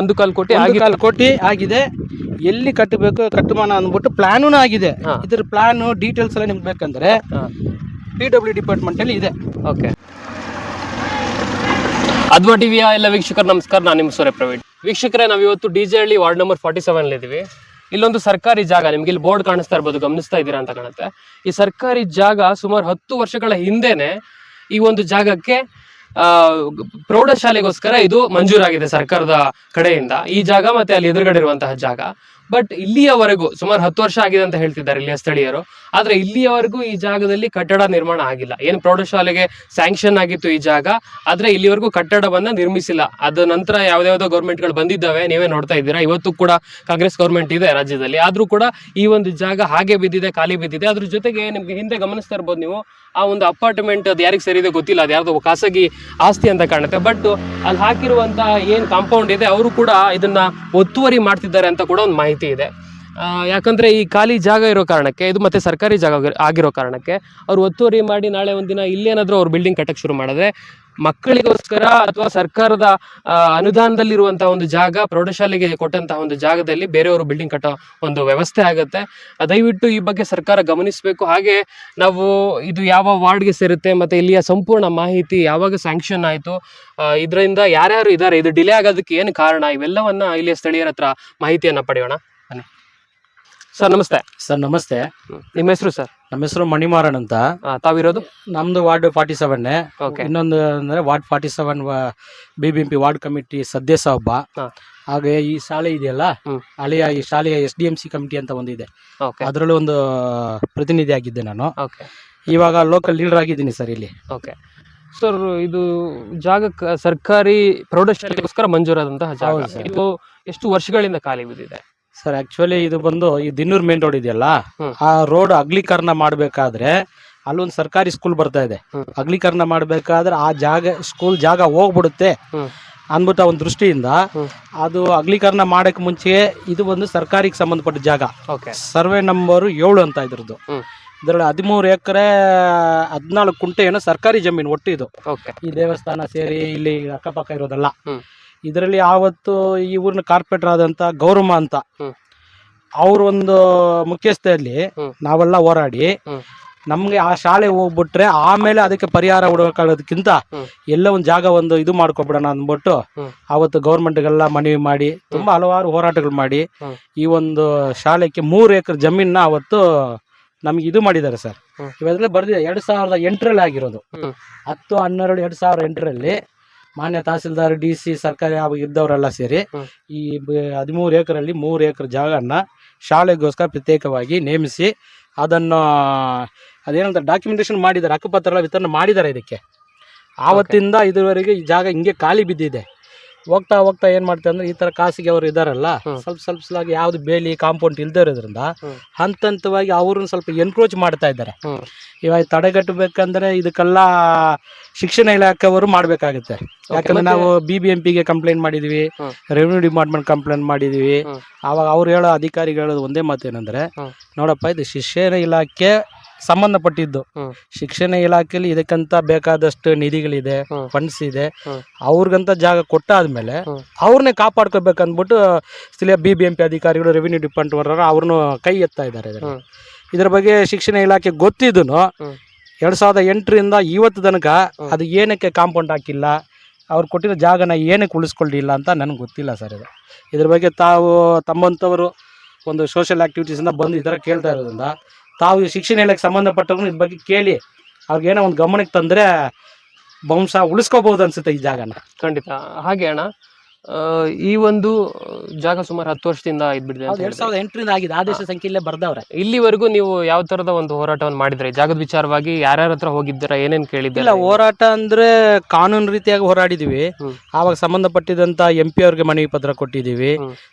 ಒಂದು ಕಾಲು ಕೋಟಿ ಒಂದು ಕಾಲು ಕೋಟಿ ಆಗಿದೆ. ಎಲ್ಲಿ ಕಟ್ಟಬೇಕು ಕಟ್ಟಮಾನ ಅಂದ್ಬಿಟ್ಟು ಪ್ಲಾನೂ ಆಗಿದೆ. ಇದ್ರ ಪ್ಲಾನು ಡೀಟೇಲ್ಸ್ ಎಲ್ಲ ನಿಮ್ಗೆ ಬೇಕಂದ್ರೆ ಪಿ ಡಬ್ಲ್ಯೂ ಡಿಪಾರ್ಟ್ಮೆಂಟ್ ಅಲ್ಲಿ ಇದೆ. ಓಕೆ. ಅದ್ವಾ ಟಿವಿಯ ಎಲ್ಲ ವೀಕ್ಷಕರು ನಮಸ್ಕಾರ ನಾನು ನಿಮ್ಮ ಸೂರ್ಯ ಪ್ರವೀಣ್. ವೀಕ್ಷಕರೇ ನಾವು ಇವತ್ತು D J Halli ward number forty seven ಇದ್ದೀವಿ ಇಲ್ಲೊಂದು ಸರ್ಕಾರಿ ಜಾಗ ನಿಮ್ಗೆ ಇಲ್ಲಿ ಬೋರ್ಡ್ ಕಾಣಿಸ್ತಾ ಇರ್ಬೋದು ಗಮನಿಸ್ತಾ ಇದ್ದೀರಾ ಅಂತ ಕಾಣುತ್ತೆ. ಈ ಸರ್ಕಾರಿ ಜಾಗ ಸುಮಾರು ಹತ್ತು ವರ್ಷಗಳ ಹಿಂದೆನೆ ಈ ಒಂದು ಜಾಗಕ್ಕೆ ಪ್ರೌಢಶಾಲೆಗೋಸ್ಕರ ಇದು ಮಂಜೂರಾಗಿದೆ ಸರ್ಕಾರದ ಕಡೆಯಿಂದ. ಈ ಜಾಗ ಮತ್ತೆ ಅಲ್ಲಿ ಎದುರುಗಡೆ ಇರುವಂತಹ ಜಾಗ. ಬಟ್ ಇಲ್ಲಿಯವರೆಗೂ ಸುಮಾರು ಹತ್ತು ವರ್ಷ ಆಗಿದೆ ಅಂತ ಹೇಳ್ತಿದ್ದಾರೆ ಇಲ್ಲಿಯ ಸ್ಥಳೀಯರು. ಆದ್ರೆ ಇಲ್ಲಿಯವರೆಗೂ ಈ ಜಾಗದಲ್ಲಿ ಕಟ್ಟಡ ನಿರ್ಮಾಣ ಆಗಿಲ್ಲ. ಏನು ಪ್ರೌಢಶಾಲೆಗೆ ಸ್ಯಾಂಕ್ಷನ್ ಆಗಿತ್ತು ಈ ಜಾಗ, ಆದ್ರೆ ಇಲ್ಲಿವರೆಗೂ ಕಟ್ಟಡವನ್ನ ನಿರ್ಮಿಸಿಲ್ಲ. ಅದ ನಂತರ ಯಾವ್ದಾವ್ದೋ ಗೌರ್ಮೆಂಟ್ಗಳು ಬಂದಿದ್ದಾವೆ, ನೀವೇ ನೋಡ್ತಾ ಇದ್ದೀರಾ. ಇವತ್ತು ಕೂಡ ಕಾಂಗ್ರೆಸ್ ಗೌರ್ಮೆಂಟ್ ಇದೆ ರಾಜ್ಯದಲ್ಲಿ. ಆದ್ರೂ ಕೂಡ ಈ ಒಂದು ಜಾಗ ಹಾಗೆ ಬಿದ್ದಿದೆ, ಖಾಲಿ ಬಿದ್ದಿದೆ. ಅದ್ರ ಜೊತೆಗೆ ನಿಮ್ಗೆ ಹಿಂದೆ ಗಮನಿಸ್ತಾ ಇರ್ಬೋದು ನೀವು ಆ ಒಂದು ಅಪಾರ್ಟ್ಮೆಂಟ್ ಅದು ಯಾರಿಗೆ ಸೇರಿದೆ ಗೊತ್ತಿಲ್ಲ, ಅದು ಯಾರ್ದೋ ಖಾಸಗಿ ಆಸ್ತಿ ಅಂತ ಕಾಣುತ್ತೆ. ಬಟ್ ಅಲ್ಲಿ ಹಾಕಿರುವಂತಹ ಏನು ಕಾಂಪೌಂಡ್ ಇದೆ, ಅವರು ಕೂಡ ಇದನ್ನ ಒತ್ತುವರಿ ಮಾಡ್ತಿದ್ದಾರೆ ಅಂತ ಕೂಡ ಒಂದು ಮಾಹಿತಿ ಇದೆ. ಯಾಕಂದ್ರೆ ಈ ಖಾಲಿ ಜಾಗ ಇರೋ ಕಾರಣಕ್ಕೆ, ಇದು ಮತ್ತೆ ಸರ್ಕಾರಿ ಜಾಗ ಆಗಿರೋ ಕಾರಣಕ್ಕೆ, ಅವ್ರು ಒತ್ತುವರಿ ಮಾಡಿ ನಾಳೆ ಒಂದಿನ ಇಲ್ಲೇನಾದರೂ ಅವ್ರು ಬಿಲ್ಡಿಂಗ್ ಕಟ್ಟಕ್ಕೆ ಶುರು ಮಾಡಿದ್ರೆ ಮಕ್ಕಳಿಗೋಸ್ಕರ ಅಥವಾ ಸರ್ಕಾರದ ಅನುದಾನದಲ್ಲಿರುವಂತಹ ಒಂದು ಜಾಗ, ಪ್ರೌಢಶಾಲೆಗೆ ಕೊಟ್ಟಂತಹ ಒಂದು ಜಾಗದಲ್ಲಿ ಬೇರೆಯವರು ಬಿಲ್ಡಿಂಗ್ ಕಟ್ಟೋ ಒಂದು ವ್ಯವಸ್ಥೆ ಆಗುತ್ತೆ. ದಯವಿಟ್ಟು ಈ ಬಗ್ಗೆ ಸರ್ಕಾರ ಗಮನಿಸಬೇಕು. ಹಾಗೆ ನಾವು ಇದು ಯಾವ ವಾರ್ಡ್ಗೆ ಸೇರುತ್ತೆ, ಮತ್ತೆ ಇಲ್ಲಿಯ ಸಂಪೂರ್ಣ ಮಾಹಿತಿ ಯಾವಾಗ ಸ್ಯಾಂಕ್ಷನ್ ಆಯಿತು ಇದರಿಂದ ಯಾರ್ಯಾರು ಇದ್ದಾರೆ, ಇದು ಡಿಲೇ ಆಗೋದಕ್ಕೆ ಏನು ಕಾರಣ? ಇವೆಲ್ಲವನ್ನ ಇಲ್ಲಿಯ ಸ್ಥಳೀಯರ ಹತ್ರ ಮಾಹಿತಿಯನ್ನ ಪಡೆಯೋಣ. ಸರ್ ನಮಸ್ತೆ. ಸರ್ ನಮಸ್ತೆ. ನಿಮ್ಮ ಹೆಸರು ಸರ್? ನಮ್ಮ ಹೆಸರು ಮಣಿಮಾರನ್ ಅಂತ. ತಾವಿರೋದು? ನಮ್ದು ವಾರ್ಡ್ ಫಾರ್ಟಿ ಸೆವೆನ್ ಓಕೆ. ಇನ್ನೊಂದು ಅಂದ್ರೆ ward forty seven B B M P ward committee ಸದಸ್ಯ ಒಬ್ಬ. ಹಾ. ಹಾಗೆ ಈ ಶಾಲೆ ಇದೆಯಲ್ಲ? ಹ್ಮ್. ಹಳೆಯ ಈ ಶಾಲೆಯ S D M C committee ಅಂತ ಒಂದಿದೆ. ಓಕೆ. ಅದರಲ್ಲೂ ಒಂದು ಪ್ರತಿನಿಧಿ ಆಗಿದ್ದೆ ನಾನು. ಓಕೆ. ಇವಾಗ ಲೋಕಲ್ ಲೀಡರ್ ಆಗಿದ್ದೀನಿ ಸರ್ ಇಲ್ಲಿ. ಓಕೆ. ಸರ್ ಇದು ಜಾಗ ಕ- ಸರ್ಕಾರಿ ಪ್ರೌಢಶಾಲೆಗೋಸ್ಕರ ಮಂಜೂರಾದಂತಹ ಜಾಗ. ಹೌದು ಸರ್. ಇದು ಎಷ್ಟು ವರ್ಷಗಳಿಂದ ಖಾಲಿ ಬಿದ್ದಿದೆ? ಸರ್ ಆಕ್ಚುಲಿ ಇದು ಬಂದು ಈ ದಿನ್ನೂರ್ ಮೇನ್ ರೋಡ್ ಇದೆಯಲ್ಲ ಆ ರೋಡ್ ಅಗ್ಲೀಕರಣ ಮಾಡಬೇಕಾದ್ರೆ ಅಲ್ಲೊಂದು ಸರ್ಕಾರಿ ಸ್ಕೂಲ್ ಬರ್ತಾ ಇದೆ. ಅಗ್ಲೀಕರಣ ಮಾಡ್ಬೇಕಾದ್ರೆ ಆ ಜಾಗ ಸ್ಕೂಲ್ ಜಾಗ ಹೋಗ್ಬಿಡುತ್ತೆ ಅನ್ಬಿಟ್ಟ ಒಂದು ದೃಷ್ಟಿಯಿಂದ ಅದು ಅಗ್ಲೀಕರಣ ಮಾಡಕ್ ಮುಂಚೆ ಇದು ಒಂದು ಸರ್ಕಾರಿಗೆ ಸಂಬಂಧಪಟ್ಟ ಜಾಗ. ಸರ್ವೆ ನಂಬರ್ ಏಳು ಅಂತ ಇದ್ರದ್ದು. ಇದರಲ್ಲಿ ಹದಿಮೂರು ಎಕರೆ ಹದಿನಾಲ್ಕು ಕುಂಟೆ ಏನೋ ಸರ್ಕಾರಿ ಜಮೀನು ಒಟ್ಟು ಇದು ಈ ದೇವಸ್ಥಾನ ಸೇರಿ ಇಲ್ಲಿ ಅಕ್ಕಪಕ್ಕ ಇರೋದಲ್ಲ. ಇದರಲ್ಲಿ ಆವತ್ತು ಈ ಊರಿನ ಕಾರ್ಪೊರೇಟರ್ ಆದಂತ ಗೌರಮ್ಮ ಅಂತ. ಅವ್ರ ಒಂದು ಮುಖ್ಯಸ್ಥೆಯಲ್ಲಿ ನಾವೆಲ್ಲ ಹೋರಾಡಿ. ನಮ್ಗೆ ಆ ಶಾಲೆ ಹೋಗ್ಬಿಟ್ರೆ ಆಮೇಲೆ ಅದಕ್ಕೆ ಪರಿಹಾರ ಹುಡುಕಾಡೋದಕ್ಕಿಂತ ಹ್ಮ್. ಎಲ್ಲ ಒಂದು ಜಾಗ ಒಂದು ಇದು ಮಾಡ್ಕೊಬಿಡೋಣ ಅಂದ್ಬಿಟ್ಟು ಅವತ್ತು ಆವತ್ತು ಗೌರ್ಮೆಂಟ್ಗೆಲ್ಲ ಮನವಿ ಮಾಡಿ ತುಂಬಾ ಹಲವಾರು ಹೋರಾಟಗಳು ಮಾಡಿ ಈ ಒಂದು ಶಾಲೆಗೆ ಮೂರು ಎಕರೆ ಜಮೀನ ಅವತ್ತು ನಮ್ಗೆ ಇದು ಮಾಡಿದ್ದಾರೆ ಸರ್ ಇವಾಗ ಇವೆಲ್ಲ ಬರ್ದಿದೆ ಎರಡ್ ಸಾವಿರದ ಎಂಟರಲ್ಲಿ ಆಗಿರೋದು. ಹತ್ತು ಹನ್ನೆರಡು ಎರಡ್ ಸಾವಿರದ ಎಂಟರಲ್ಲಿ ಮಾನ್ಯ ತಹಸೀಲ್ದಾರ್ ಡಿ ಸಿ ಸರ್ಕಾರಿ ಆಗ ಇದ್ದವರೆಲ್ಲ ಸೇರಿ. ಈ ಹದಿಮೂರು ಏಕರಲ್ಲಿ ಮೂರು ಎಕರೆ ಜಾಗನ ಶಾಲೆಗೋಸ್ಕರ ಪ್ರತ್ಯೇಕವಾಗಿ ನೇಮಿಸಿ ಅದನ್ನು ಅದೇನಂತ ಡಾಕ್ಯುಮೆಂಟೇಶನ್ ಮಾಡಿದ್ದಾರೆ ಹಕ್ಕುಪತ್ರ ಎಲ್ಲ ವಿತರಣೆ ಮಾಡಿದ್ದಾರೆ ಇದಕ್ಕೆ. ಆವತ್ತಿಂದ ಇದುವರೆಗೆ ಈ ಜಾಗ ಹಿಂಗೆ ಖಾಲಿ ಬಿದ್ದಿದೆ. ಹೋಗ್ತಾ ಹೋಗ್ತಾ ಏನ್ ಮಾಡ್ತಾರೆ ಅಂದ್ರೆ ಈ ತರ ಖಾಸಗಿ ಅವ್ರು ಇದಾರಲ್ಲ. ಸ್ವಲ್ಪ ಸ್ವಲ್ಪ ಸಲಾಗಿ ಯಾವ್ದು ಬೇಲಿ ಕಾಂಪೌಂಡ್ ಇಲ್ದೇ ಇರೋದ್ರಿಂದ. ಹಂತ ಹಂತವಾಗಿ ಅವ್ರನ್ನ ಸ್ವಲ್ಪ ಎನ್ಕ್ರೋಚ್ ಮಾಡ್ತಾ ಇದ್ದಾರೆ. ಇವಾಗ ತಡೆಗಟ್ಟಬೇಕಂದ್ರೆ ಇದಕ್ಕೆಲ್ಲ ಶಿಕ್ಷಣ ಇಲಾಖೆಯವರು ಮಾಡ್ಬೇಕಾಗುತ್ತೆ ಯಾಕಂದ್ರೆ ನಾವು ಬಿ ಬಿ ಎಂ ಪಿಗೆ ಕಂಪ್ಲೇಂಟ್ ಮಾಡಿದ್ವಿ. ರೆವಿನ್ಯೂ ಡಿಪಾರ್ಟ್ಮೆಂಟ್ ಕಂಪ್ಲೇಂಟ್ ಮಾಡಿದ್ವಿ. ಅವಾಗ ಅವ್ರು ಹೇಳೋ ಅಧಿಕಾರಿಗಳು ಹೇಳೋದು ಒಂದೇ ಮಾತು ಏನಂದ್ರೆ ನೋಡಪ್ಪ ಇದು ಶಿಕ್ಷಣ ಇಲಾಖೆ ಸಂಬಂಧಪಟ್ಟಿದ್ದು ಹ್ಮ್. ಶಿಕ್ಷಣ ಇಲಾಖೆಯಲ್ಲಿ ಇದಕ್ಕಂತ ಬೇಕಾದಷ್ಟು ನಿಧಿಗಳಿದೆ ಹ್ಮ್. ಫಂಡ್ಸ್ ಇದೆ ಹ್ಮ್. ಅವ್ರಿಗಂತ ಜಾಗ ಕೊಟ್ಟಾದ್ಮೇಲೆ ಹ್ಮ್. ಅವ್ರನ್ನೇ ಕಾಪಾಡ್ಕೋಬೇಕಂದ್ಬಿಟ್ಟು ಸ್ಥಳೀಯ ಬಿ ಬಿ ಎಂ ಪಿ ಅಧಿಕಾರಿಗಳು ರೆವಿನ್ಯೂ ಡಿಪಾರ್ಟ್ಮೆಂಟ್ ಅವ್ರನ್ನು ಕೈ ಎತ್ತಾ ಇದ್ದಾರೆ ಇದರಲ್ಲಿ. ಹ್ಮ್. ಇದ್ರ ಬಗ್ಗೆ ಶಿಕ್ಷಣ ಇಲಾಖೆ ಗೊತ್ತಿದ್ದು ಹ್ಮ್. ಎರಡ್ ಸಾವಿರದ ಎಂಟರಿಂದ ಇವತ್ತು ತನಕ ಅದು ಏನಕ್ಕೆ ಕಾಂಪೌಂಡ್ ಹಾಕಿಲ್ಲ ಅವ್ರು ಕೊಟ್ಟಿರೋ ಜಾಗನ ಏನಕ್ಕೆ ಉಳಿಸ್ಕೊಳ್ಳಿಲ್ಲ ಅಂತ ನನಗೆ ಗೊತ್ತಿಲ್ಲ ಸರ್ ಇದು ಇದ್ರ ಬಗ್ಗೆ ತಾವು ತಮ್ಮಂಥವರು ಒಂದು ಸೋಷಿಯಲ್ ಆಕ್ಟಿವಿಟೀಸಿಂದ ಬಂದು ಈ ಥರ ಕೇಳ್ತಾ ಇರೋದ್ರಿಂದ ತಾವು ಶಿಕ್ಷಣ ಇಲಾಖೆ ಸಂಬಂಧಪಟ್ಟವ್ರು ಇದ್ರ ಬಗ್ಗೆ ಕೇಳಿ ಅವ್ರಿಗೇನೋ ಒಂದು ಗಮನಕ್ಕೆ ತಂದರೆ ವಂಶ ಉಳಿಸ್ಕೋಬಹುದು ಅನ್ಸುತ್ತೆ ಈ ಜಾಗನ. ಖಂಡಿತ. ಹಾಗೆ ಅಣ್ಣ. ಈ ಒಂದು ಜಾಗ ಸುಮಾರು ಹತ್ತು ವರ್ಷದಿಂದ ಇದ್ಬಿಟ್ಟಿದೆ ಅಂತ ಎರಡ್. ಸಾವಿರದ ಎಂಟರಿಂದ ಆಗಿದೆ. ಆದೇಶ ಸಂಖ್ಯೆಯಲ್ಲೇ ಬರ್ದವ್ರೆ. ಇಲ್ಲಿವರೆಗೂ ನೀವು ಯಾವ ತರದ ಒಂದು ಹೋರಾಟವನ್ನು ಮಾಡಿದ್ರೆ? ಜಾಗದ ವಿಚಾರವಾಗಿ ಯಾರ್ಯಾರ ಹತ್ರ ಹೋಗಿದ್ದೀರಾ? ಏನೇನ್ ಇಲ್ಲ ಹೋರಾಟ ಅಂದ್ರೆ ಕಾನೂನು ರೀತಿಯಾಗಿ ಹೋರಾಡಿದೀವಿ. ಆವಾಗ ಸಂಬಂಧಪಟ್ಟಿದಂತ ಎಂ ಪಿ ಅವ್ರಿಗೆ ಮನವಿ ಪತ್ರ ಕೊಟ್ಟಿದ್ದೀವಿ.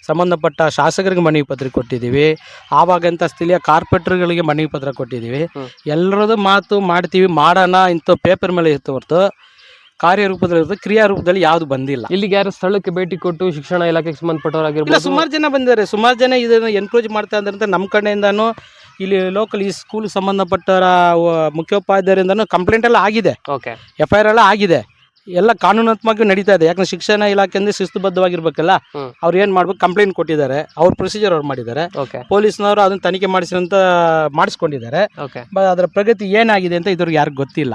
ಸಂಬಂಧಪಟ್ಟ ಶಾಸಕರಿಗೆ ಮನವಿ ಪತ್ರ ಕೊಟ್ಟಿದ್ದೀವಿ ಆವಾಗಂತ ಸ್ಥಳೀಯ ಕಾರ್ಪೊರೇಟರ್ಗಳಿಗೆ ಮನವಿ ಪತ್ರ ಕೊಟ್ಟಿದ್ದೀವಿ ಎಲ್ಲರದು ಎಲ್ಲರದ್ದು ಮಾತು ಮಾಡ್ತೀವಿ ಮಾಡೋಣ ಇಂಥ ಪೇಪರ್ ಮೇಲೆ ಇತ್ತು ಹೊರತು. ಕಾರ್ಯರೂಪದಲ್ಲಿ ಕ್ರಿಯಾ ರೂಪದಲ್ಲಿ ಯಾವ್ದು ಬಂದಿಲ್ಲ. ಇಲ್ಲಿಗೆ ಯಾರು ಸ್ಥಳಕ್ಕೆ ಭೇಟಿ ಕೊಟ್ಟು ಶಿಕ್ಷಣ ಇಲಾಖೆಗೆ ಇಲ್ಲ ಸಂಬಂಧಪಟ್ಟವರಾಗಿರ್ಬೋದು ಸುಮಾರು ಜನ ಬಂದಿದ್ದಾರೆ. ಸುಮಾರು ಜನ ಇದನ್ನ ಎನ್ಕರೇಜ್ ಮಾಡ್ತಾ ಇದ್ದಾರೆ ನಮ್ಮ ಕಡೆಯಿಂದನೂ ಇಲ್ಲಿ ಲೋಕಲ್ ಈ ಸ್ಕೂಲ್ ಸಂಬಂಧಪಟ್ಟ ಮುಖ್ಯೋಪಾಧ್ಯಾಯರಿಂದನೂ ಕಂಪ್ಲೇಂಟ್ ಎಲ್ಲ ಆಗಿದೆ. ಓಕೆ ಎಫ್ ಐ ಆರ್ ಎಲ್ಲ ಆಗಿದೆ. ಎಲ್ಲ ಕಾನೂನಾತ್ಮಕವಾಗಿ ನಡೀತಾ ಇದೆ. ಯಾಕಂದ್ರೆ ಶಿಕ್ಷಣ ಇಲಾಖೆ ಅಂದ್ರೆ ಶಿಸ್ತುಬದ್ಧವಾಗಿರ್ಬೇಕಲ್ಲ? ಹ್ಮ್. ಅವ್ರು ಏನ್ ಮಾಡ್ಬೇಕು? ಕಂಪ್ಲೇಂಟ್ ಕೊಟ್ಟಿದ್ದಾರೆ. ಅವ್ರ ಪ್ರೊಸೀಜರ್ ಅವ್ರು ಮಾಡಿದ್ದಾರೆ. ಓಕೆ ಪೊಲೀಸ್ನವರು ಅದನ್ನ ತನಿಖೆ ಮಾಡಿಸಿದಂತ ಮಾಡಿಸ್ಕೊಂಡಿದ್ದಾರೆ. ಓಕೆ ಬಟ್ ಅದರ ಪ್ರಗತಿ ಏನಾಗಿದೆ ಅಂತ ಇದ್ರಿಗೆ ಯಾರಿಗೂ ಗೊತ್ತಿಲ್ಲ.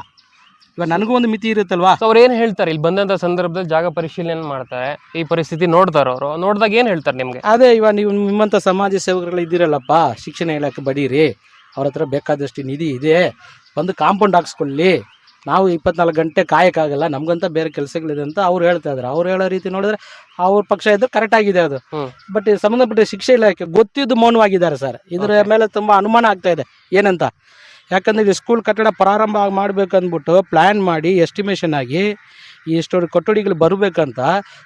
ಇವಾಗ ನನಗೂ ಒಂದು ಮಿತಿ ಇರುತ್ತಲ್ವಾ? ಸೊ ಅವ್ರು ಏನು ಹೇಳ್ತಾರೆ? ಇಲ್ಲಿ ಬಂದಂತ ಸಂದರ್ಭದಲ್ಲಿ ಜಾಗ ಪರಿಶೀಲನೆ ಮಾಡ್ತಾರೆ. ಈ ಪರಿಸ್ಥಿತಿ ನೋಡ್ತಾರೆ ಅವರು. ನೋಡಿದಾಗ ಏನು ಹೇಳ್ತಾರೆ ನಿಮಗೆ? ಅದೇ ಇವಾಗ ನೀವು ನಿಮ್ಮಂಥ ಸಮಾಜ ಸೇವಕರುಗಳು ಇದ್ದೀರಲ್ಲಪ್ಪ ಶಿಕ್ಷಣ ಇಲಾಖೆ ಬಡೀರಿ. ಅವ್ರ ಹತ್ರ ಬೇಕಾದಷ್ಟು ನಿಧಿ ಇದೆ. ಬಂದು ಕಾಂಪೌಂಡ್ ಹಾಕ್ಸ್ಕೊಳ್ಳಿ. ನಾವು ಇಪ್ಪತ್ನಾಲ್ಕು ಗಂಟೆ ಕಾಯಕ್ಕಾಗಲ್ಲ ನಮ್ಗಂತ ಬೇರೆ ಕೆಲಸಗಳಿದೆ ಅಂತ ಅವ್ರು ಹೇಳ್ತಾ ಇದ್ದಾರೆ. ಅವ್ರು ಹೇಳೋ ರೀತಿ ನೋಡಿದ್ರೆ ಅವ್ರ ಪಕ್ಷ ಇದ್ರೆ ಕರೆಕ್ಟ್ ಆಗಿದೆ ಅದು. ಬಟ್ ಸಂಬಂಧಪಟ್ಟ ಶಿಕ್ಷೆ ಇಲಾಖೆ ಗೊತ್ತಿದ್ದು ಮೌನವಾಗಿದ್ದಾರೆ ಸರ್. ಇದರ ಮೇಲೆ ತುಂಬಾ ಅನುಮಾನ ಆಗ್ತಾ ಇದೆ. ಏನಂತ? ಯಾಕಂದ್ರೆ ಇದು ಸ್ಕೂಲ್ ಕಟ್ಟಡ ಪ್ರಾರಂಭ ಮಾಡಬೇಕಂದ್ಬಿಟ್ಟು ಪ್ಲ್ಯಾನ್ ಮಾಡಿ ಎಸ್ಟಿಮೇಷನ್ ಆಗಿ ಇಷ್ಟು ಕೊಠಡಿಗಳು ಬರಬೇಕಂತ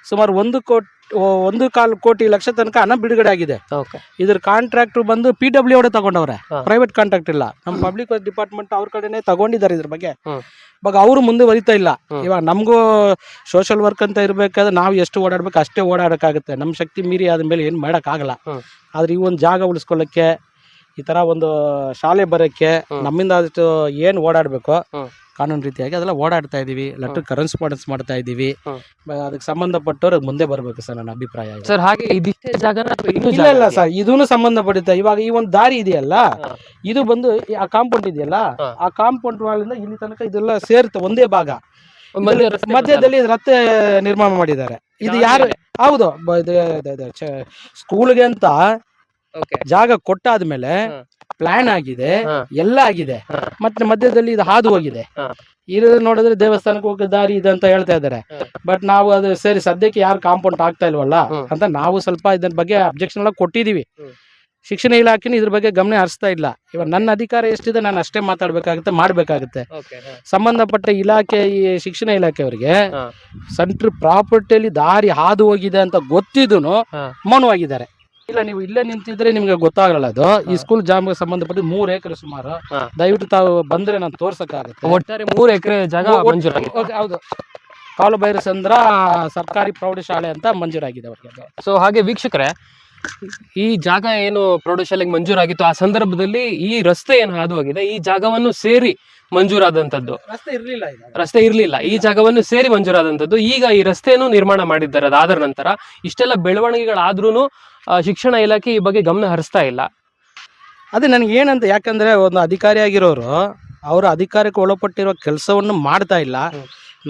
ಸುಮಾರು ಒಂದು ಕೋಟಿ ಒಂದು ಕಾಲು ಕೋಟಿ ಲಕ್ಷ ತನಕ ಹಣ ಬಿಡುಗಡೆ ಆಗಿದೆ. ಇದ್ರ ಕಾಂಟ್ರಾಕ್ಟ್ ಬಂದು ಪಿ ಡಬ್ಲ್ಯೂ ಅವರೇ ತಗೊಂಡವ್ರೆ. ಪ್ರೈವೇಟ್ ಕಾಂಟ್ರಾಕ್ಟ್ ಇಲ್ಲ. ನಮ್ಮ ಪಬ್ಲಿಕ್ ಡಿಪಾರ್ಟ್ಮೆಂಟ್ ಅವ್ರ ಕಡೆನೇ ತಗೊಂಡಿದ್ದಾರೆ ಇದ್ರ ಬಗ್ಗೆ. ಇವಾಗ ಅವರು ಮುಂದೆ ವರಿತಾ ಇಲ್ಲ. ಇವಾಗ ನಮಗೂ ಸೋಷಿಯಲ್ ವರ್ಕ್ ಅಂತ ಇರಬೇಕಾದ್ರೆ ನಾವು ಎಷ್ಟು ಓಡಾಡ್ಬೇಕು ಅಷ್ಟೇ ಓಡಾಡೋಕ್ಕಾಗುತ್ತೆ. ನಮ್ಮ ಶಕ್ತಿ ಮೀರಿ ಆದ್ಮೇಲೆ ಮೇಲೆ ಏನು ಮಾಡೋಕ್ಕಾಗಲ್ಲ. ಆದ್ರೆ ಈ ಒಂದು ಜಾಗ ಉಳಿಸ್ಕೊಳ್ಳೋಕ್ಕೆ ಈ ತರ ಒಂದು ಶಾಲೆ ಬರೋಕ್ಕೆ. ನಮ್ಮಿಂದ ಆದಷ್ಟು ಏನು ಓಡಾಡಬೇಕು ಕಾನೂನು ರೀತಿಯಾಗಿ ಅದೆಲ್ಲ ಓಡಾಡ್ತಾ ಇದೀವಿ ಲೆಟರ್ ಕರೆಸ್ಪಾಂಡೆನ್ಸ್ ಮಾಡ್ತಾ ಇದೀವಿ. ಅದಕ್ಕೆ ಸಂಬಂಧಪಟ್ಟವ್ರು ಮುಂದೆ ಬರಬೇಕು ಸರ್ ನನ್ನ ಅಭಿಪ್ರಾಯ ಇದು. ಸರ್ ಹಾಗೆ ಇದಿಷ್ಟೇ ಇಲ್ಲ ಇಲ್ಲ? ಸರ್ ಇದೂನು ಸಂಬಂಧಪಡುತ್ತೆ. ಇವಾಗ ಈ ಒಂದು ದಾರಿ ಇದೆಯಲ್ಲ ಇದು ಬಂದು ಆ ಕಾಂಪೌಂಡ್ ಇದೆಯಲ್ಲ ಆ ಕಾಂಪೌಂಡ್ ವಾಲಿಂದ ಇಲ್ಲಿ ತನಕ ಇದೆಲ್ಲ ಸೇರುತ್ತೆ ಒಂದೇ ಭಾಗ. ಮಧ್ಯದಲ್ಲಿ ರಸ್ತೆ ನಿರ್ಮಾಣ ಮಾಡಿದ್ದಾರೆ. ಇದು ಯಾರು? ಹೌದು ಇದು- ಇದು- ಇದು ಸ್ಕೂಲ್ಗೆ ಅಂತ ಜಾಗ ಕೊಟ್ಟಾದ್ಮೇಲೆ ಮೇಲೆ ಪ್ಲಾನ್ ಆಗಿದೆ ಎಲ್ಲ ಆಗಿದೆ. ಮತ್ತೆ ಮಧ್ಯದಲ್ಲಿ ಇದು ಹಾದು ಹೋಗಿದೆ. ಹಾ. ನೋಡಿದ್ರೆ ದೇವಸ್ಥಾನಕ್ಕೆ ಹೋಗೋ ದಾರಿ ಇದೆ ಅಂತ ಹೇಳ್ತಾ ಇದ್ದಾರೆ. ಬಟ್ ನಾವು ಅದು ಸರಿ ಸದ್ಯಕ್ಕೆ ಯಾರು ಕಾಂಪೌಂಡ್ ಆಗ್ತಾ ಇಲ್ವಲ್ಲ? ಅಂತ ನಾವು ಸ್ವಲ್ಪ ಇದ್ರ ಬಗ್ಗೆ ಅಬ್ಜೆಕ್ಷನ್ ಎಲ್ಲ ಕೊಟ್ಟಿದೀವಿ ಶಿಕ್ಷಣ ಇಲಾಖೆನ ಇದ್ರ ಬಗ್ಗೆ ಗಮನ ಹರಿಸ್ತಾ ಇಲ್ಲ. ಇವಾಗ ನನ್ನ ಅಧಿಕಾರ ಎಷ್ಟಿದೆ ನಾನು ಅಷ್ಟೇ ಮಾತಾಡ್ಬೇಕಾಗುತ್ತೆ ಮಾಡ್ಬೇಕಾಗುತ್ತೆ. ಸಂಬಂಧಪಟ್ಟ ಇಲಾಖೆ ಈ ಶಿಕ್ಷಣ ಇಲಾಖೆ ಅವರಿಗೆ ಸೆಂಟ್ರ್ ಪ್ರಾಪರ್ಟಿಯಲ್ಲಿ ದಾರಿ ಹಾದು ಹೋಗಿದೆ ಅಂತ ಗೊತ್ತಿದ್ದು. ಮೌನವಾಗಿದ್ದಾರೆ. ಇಲ್ಲ ನೀವು ಇಲ್ಲೇ ನಿಂತಿದ್ರೆ ನಿಮ್ಗೆ ಗೊತ್ತಾಗಲ್ಲ ಅದು. ಈ ಸ್ಕೂಲ್ ಜಾಮ್ಗೆ ಸಂಬಂಧಪಟ್ಟ ಮೂರ್ ಎಕರೆ ಸುಮಾರು. ದಯವಿಟ್ಟು ತಾವು ಬಂದ್ರೆ ನಾನು ತೋರ್ಸಕ್ಕಾಗುತ್ತೆ. ಒಟ್ಟಾರೆ ಮೂರು ಎಕರೆ ಜಾಗ ಮಂಜೂರಾಗಿದೆ. ಓಕೆ, ಹೌದು. ಕಾಲು ಭೈರಸಂದ್ರ ಸರ್ಕಾರಿ ಪ್ರೌಢಶಾಲೆ ಅಂತ ಮಂಜೂರಾಗಿದೆ ಅವ್ರಿಗೆ ಅದು. ಸೊ ಹಾಗೆ ವೀಕ್ಷಕರೇ ಈ ಜಾಗ ಏನು ಪ್ರೌಢಶಾಲೆಗೆ ಮಂಜೂರಾಗಿತ್ತು? ಆ ಸಂದರ್ಭದಲ್ಲಿ ಈ ರಸ್ತೆ ಏನು ಹಾದು ಹೋಗಿದೆ ಈ ಜಾಗವನ್ನು ಸೇರಿ ಮಂಜೂರಾದಂತದ್ದು ರಸ್ತೆ ಇರ್ಲಿಲ್ಲ ಈಗ. ರಸ್ತೆ ಇರ್ಲಿಲ್ಲ. ಈ ಜಾಗವನ್ನು ಸೇರಿ ಮಂಜೂರಾದಂಥದ್ದು. ಈಗ ಈ ರಸ್ತೆಯನ್ನು ನಿರ್ಮಾಣ ಮಾಡಿದ್ದಾರೆ. ಅದಾದ ನಂತರ ಇಷ್ಟೆಲ್ಲ ಬೆಳವಣಿಗೆಗಳಾದ್ರೂ ಶಿಕ್ಷಣ ಇಲಾಖೆ ಈ ಬಗ್ಗೆ ಗಮನ ಹರಿಸ್ತಾ ಇಲ್ಲ. ಅದೇ ನನಗೆ ಏನಂತ ಯಾಕಂದ್ರೆ ಒಂದು ಅಧಿಕಾರಿಯಾಗಿರೋರು ಅವರ ಅಧಿಕಾರಕ್ಕೆ ಒಳಪಟ್ಟಿರೋ ಕೆಲಸವನ್ನು ಮಾಡ್ತಾ ಇಲ್ಲ.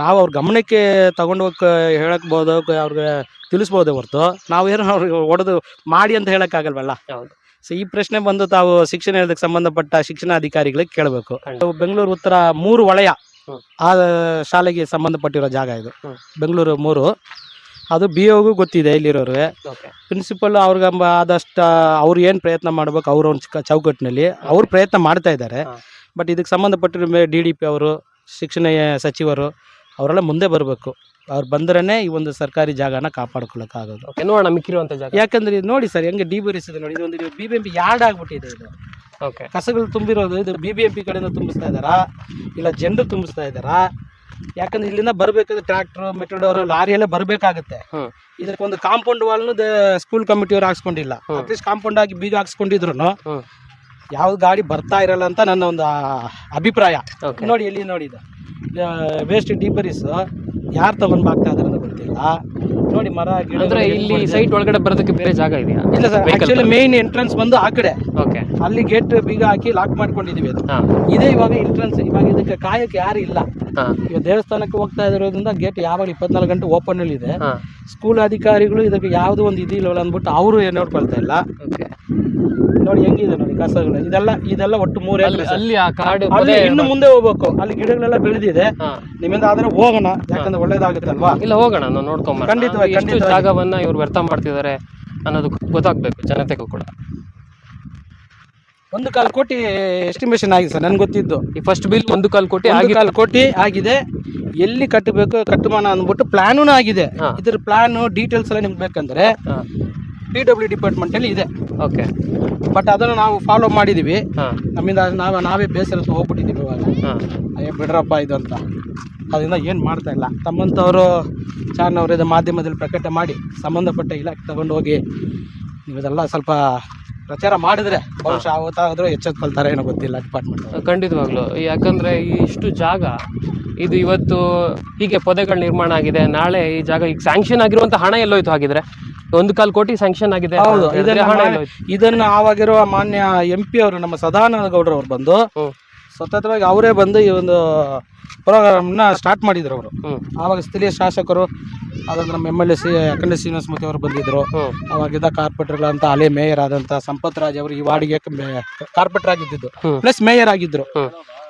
ನಾವು ಅವ್ರ ಗಮನಕ್ಕೆ ತಗೊಂಡು ಹೋಗಿ ಹೇಳಕ್ಬೋದು ಅವ್ರಿಗೆ ತಿಳಿಸ್ಬೋದೇ ಹೊರತು ನಾವು ಏನು ಅವ್ರಿಗೆ ಹೊಡೆದು ಮಾಡಿ ಅಂತ ಹೇಳೋಕ್ಕಾಗಲ್ವಲ್ಲ? ಹೌದು. ಸೊ ಈ ಪ್ರಶ್ನೆ ಬಂದು ತಾವು ಶಿಕ್ಷಣ ಇಲಾಖೆಗೆ ಸಂಬಂಧಪಟ್ಟ ಶಿಕ್ಷಣ ಅಧಿಕಾರಿಗಳಿಗೆ ಕೇಳಬೇಕು. ಬೆಂಗಳೂರು ಉತ್ತರ ಮೂರು ವಲಯ ಆ ಶಾಲೆಗೆ ಸಂಬಂಧಪಟ್ಟಿರೋ ಜಾಗ ಇದು. ಬೆಂಗಳೂರು ಮೂರು. ಅದು ಬಿ ಒಗೂ ಗೊತ್ತಿದೆ ಇಲ್ಲಿರೋರು ಓಕೆ ಪ್ರಿನ್ಸಿಪಲ್ ಅವ್ರಿಗೆ ಆದಷ್ಟು ಅವ್ರು ಏನು ಪ್ರಯತ್ನ ಮಾಡ್ಬೇಕು ಅವ್ರ ಒಂದು ಚಿಕ್ಕ ಚೌಕಟ್ಟಿನಲ್ಲಿ ಅವ್ರು ಪ್ರಯತ್ನ ಮಾಡ್ತಾ ಇದ್ದಾರೆ. ಹಾ. ಬಟ್ ಇದಕ್ಕೆ ಸಂಬಂಧಪಟ್ಟಿರೋ ಡಿ ಡಿ ಪಿ ಅವರು ಶಿಕ್ಷಣ ಸಚಿವರು ಅವರೆಲ್ಲ ಮುಂದೆ ಬರಬೇಕು. ಅವ್ರು ಬಂದ್ರೇ ಈ ಒಂದು ಸರ್ಕಾರಿ ಜಾಗನ ಕಾಪಾಡ್ಕೊಳ್ಳೋಕ್ಕಾಗೋದು ಓಕೆ ನೋಡೋಣ ಮಿಕ್ಕಿರುವಂತ ಜಾಗ. ಯಾಕಂದ್ರೆ ಇದು ನೋಡಿ ಸರ್ ಹೆಂಗೆ ಡಿ ಬರಿಸಿದೆ ನೋಡಿ ಇದೊಂದು B B M P yard ಆಗಿಬಿಟ್ಟಿದೆ ಇದು. ಓಕೆ ಕಸಗಳು ತುಂಬಿರೋದು ಇದು ಬಿ ಬಿ ಎಂ ಪಿ ಕಡೆಯಿಂದ ತುಂಬಿಸ್ತಾ ಇದ್ದಾರಾ? ಇಲ್ಲ ಜನರು ತುಂಬಿಸ್ತಾ ಇದ್ದಾರಾ? ಯಾಕಂದ್ರೆ ಇಲ್ಲಿಂದ ಬರಬೇಕಾದ್ರೆ ಟ್ರ್ಯಾಕ್ಟ್ರು ಲಾರಿ ಎಲ್ಲ ಬರಬೇಕಾಗುತ್ತೆ. ಇದಕ್ಕೊಂದು ಕಾಂಪೌಂಡ್ ವಾಲ್ನು ಸ್ಕೂಲ್ ಕಮಿಟಿಯವ್ರು ಹಾಕ್ಸ್ಕೊಂಡಿಲ್ಲ. ಹ್ಮ್. ಅಟ್ಲೀಸ್ಟ್ ಕಾಂಪೌಂಡ್ ಆಗಿ ಬೀಗ ಹಾಕ್ಸ್ಕೊಂಡಿದ್ರು ಯಾವ ಯಾವ್ದು ಗಾಡಿ ಬರ್ತಾ ಇರಲ್ಲ ಅಂತ ನನ್ನ ಒಂದು ಅಭಿಪ್ರಾಯ. ನೋಡಿ ಎಲ್ಲಿ ನೋಡಿ ಇದು. ವೇಸ್ಟ್ ಡಿಬರೀಸ್ ಯಾರು ತಗೊಂಡ್ ಬಾಗ್ತಾ ಇದಾರೆ ಅಂತ ಗೊತ್ತಿಲ್ಲ. ನೋಡಿ ಮರ ಗಿಡ ಅಂದ್ರೆ ಇಲ್ಲಿ ಸೈಟ್ ಒಳಗಡೆ ಬರೋದಕ್ಕೆ ಬೇರೆ ಜಾಗ ಇದೆಯಾ? ಇಲ್ಲ ಸರ್ ಆಕ್ಚುಲಿ ಮೇನ್ ಎಂಟ್ರೆನ್ಸ್ ಬಂದು ಆ ಕಡೆ. ಓಕೆ ಅಲ್ಲಿ ಗೇಟ್ ಬೀಗ ಹಾಕಿ ಲಾಕ್ ಮಾಡ್ಕೊಂಡಿದೀವಿ ಅದು. ಇದೇ ಇವಾಗ ಎಂಟ್ರೆನ್ಸ್ ಇವಾಗ ಇದಕ್ಕೆ ಕಾಯಕ್ಕೆ ಯಾರು ಇಲ್ಲ. ಇವಾಗ ದೇವಸ್ಥಾನಕ್ಕೆ ಹೋಗ್ತಾ ಇರೋದ್ರಿಂದ ಗೇಟ್ ಯಾವಾಗ ಇಪ್ಪತ್ನಾಲ್ಕು ಗಂಟೆ ಓಪನ್ ಅಲ್ಲಿ ಇದೆ. ಸ್ಕೂಲ್ ಅಧಿಕಾರಿಗಳು ಇದಕ್ಕೆ ಯಾವ್ದು ಒಂದು ಇದಿಲ್ಲ ಅಂದ್ಬಿಟ್ಟು ಅವರು ನೋಡ್ಕೊಳ್ತಾ ಇಲ್ಲ. ನೋಡಿ ಹೆಂಗಿದೆ ನೋಡಿ ಕಸಗಳು. ಇದೆಲ್ಲ ಇದೆಲ್ಲ ಒಟ್ಟು ಮೂರು ಅಲ್ಲಿ ಅಲ್ಲಿ ಆ ಕಾಡು ಅಲ್ಲಿ ಇನ್ನು ಮುಂದೆ ಹೋಗ್ಬೇಕು. ಅಲ್ಲಿ ಗಿಡಗಳೆಲ್ಲ ಬೆಳೆದಿದೆ. ನಿಮ್ಮಿಂದ ಆದ್ರೆ ಹೋಗೋಣ. ಯಾಕಂದ್ರೆ ಒಳ್ಳೇದಾಗುತ್ತಲ್ವಾ? ಇಲ್ಲ ಹೋಗೋಣ. ನಾವು ನೋಡ್ಕೊಂಬ ಖಂಡಿತವಾಗಿ. ಜಾಗವನ್ನ ಇವ್ರು ವ್ಯರ್ಥ ಮಾಡ್ತಿದ್ದಾರೆ ಅನ್ನೋದು ಗೊತ್ತಾಗ್ಬೇಕು ಜನತೆಗೂ ಕೂಡ. ಒಂದು ಕಾಲು ಕೋಟಿ ಎಸ್ಟಿಮೇಷನ್ ಆಗಿದೆ ಸರ್ ನನ್ಗೆ ಗೊತ್ತಿದ್ದು. ಈ ಫಸ್ಟ್ ಬಿಲ್ ಒಂದು ಕಾಲು ಕೋಟಿ ಒಂದು ಆಗಿ ಕಾಲು ಕೋಟಿ ಆಗಿದೆ. ಎಲ್ಲಿ ಕಟ್ಟಬೇಕು ಕಟ್ಟಮಾನ ಅಂದ್ಬಿಟ್ಟು ಪ್ಲಾನೂ ಆಗಿದೆ. ಇದ್ರ ಪ್ಲಾನು ಡೀಟೇಲ್ಸ್ ಎಲ್ಲ ನಿಮ್ಗೆ ಬೇಕಂದ್ರೆ ಪಿ ಡಬ್ಲ್ಯೂ ಡಿಪಾರ್ಟ್ಮೆಂಟ್ ಅಲ್ಲಿ ಇದೆ. ಓಕೆ ಬಟ್ ಅದನ್ನು ನಾವು ಫಾಲೋ ಮಾಡಿದೀವಿ. ಹಾ. ನಮ್ಮಿಂದ ನಾವು ನಾವೇ ಬೇಸರ ಹೋಗ್ಬಿಟ್ಟಿದ್ದೀವಿ ಇವಾಗ. ಅಯ್ಯೋ ಬಿಡ್ರಪ್ಪ ಇದು ಅಂತ. ಅದರಿಂದ ಏನು ಮಾಡ್ತಾ ಇಲ್ಲ. ತಮ್ಮಂಥವರು ಚಾನವರು ಇದು ಮಾಧ್ಯಮದಲ್ಲಿ ಪ್ರಕಟ ಮಾಡಿ ಸಂಬಂಧಪಟ್ಟ ಇಲಾಖೆ ತಗೊಂಡು ಹೋಗಿ ನೀವು ಇದೆಲ್ಲ ಸ್ವಲ್ಪ ಪ್ರಚಾರ ಮಾಡಿದ್ರೆ ಬಹುಶಃ ಅವತ್ತಾದರೂ ಎಚ್ಚೆತ್ಕೊಳ್ತಾರೆ ಏನೋ ಗೊತ್ತಿಲ್ಲ ಡಿಪಾರ್ಟ್ಮೆಂಟ್ ಖಂಡಿತವಾಗ್ಲು. ಯಾಕಂದ್ರೆ ಈ ಇಷ್ಟು ಜಾಗ ಇದು ಇವತ್ತು ಹೀಗೆ ಪೊದೆಗಳ ನಿರ್ಮಾಣ ಆಗಿದೆ. ನಾಳೆ ಈ ಜಾಗ ಈಗ ಸ್ಯಾಂಕ್ಷನ್ ಆಗಿರುವಂಥ ಹಣ ಎಲ್ಲೋಯ್ತು ಹಾಗಿದ್ರೆ. ಒಂದು ಕಾಲ್ ಕೋಟಿ ಸ್ಯಾಂಕ್ಷನ್ ಆಗಿದೆ ಹೌದು ಇದನ್ನ ಆವಾಗಿರುವ ಮಾನ್ಯ ಎಂ ಪಿ ಅವರು ನಮ್ಮ ಸದಾನಂದ ಗೌಡ್ರ ಅವ್ರು ಬಂದು ಸತತವಾಗಿ ಅವರೇ ಬಂದು ಈ ಒಂದು ಪ್ರೋಗ್ರಾಮ್ನ ಸ್ಟಾರ್ಟ್ ಮಾಡಿದ್ರು ಅವರು. ಆವಾಗ ಸ್ಥಳೀಯ ಶಾಸಕರು ಅದಾದ್ರೆ ನಮ್ಮ M L A C Akhanda Srinivasa Murthy ಅವರು ಬಂದಿದ್ರು. ಅವಾಗಿದ್ದ ಕಾರ್ಪೊರೇಟರ್ಗಳಂತ ಹಳೆ ಮೇಯರ್ ಆದಂತ ಸಂಪತ್ ರಾಜ್ ಅವರು ಈ ವಾರ್ಡಿಗೆ ಕಾರ್ಪೊರೇಟರ್ ಆಗಿದ್ದು. ಪ್ಲಸ್ ಮೇಯರ್ ಆಗಿದ್ರು.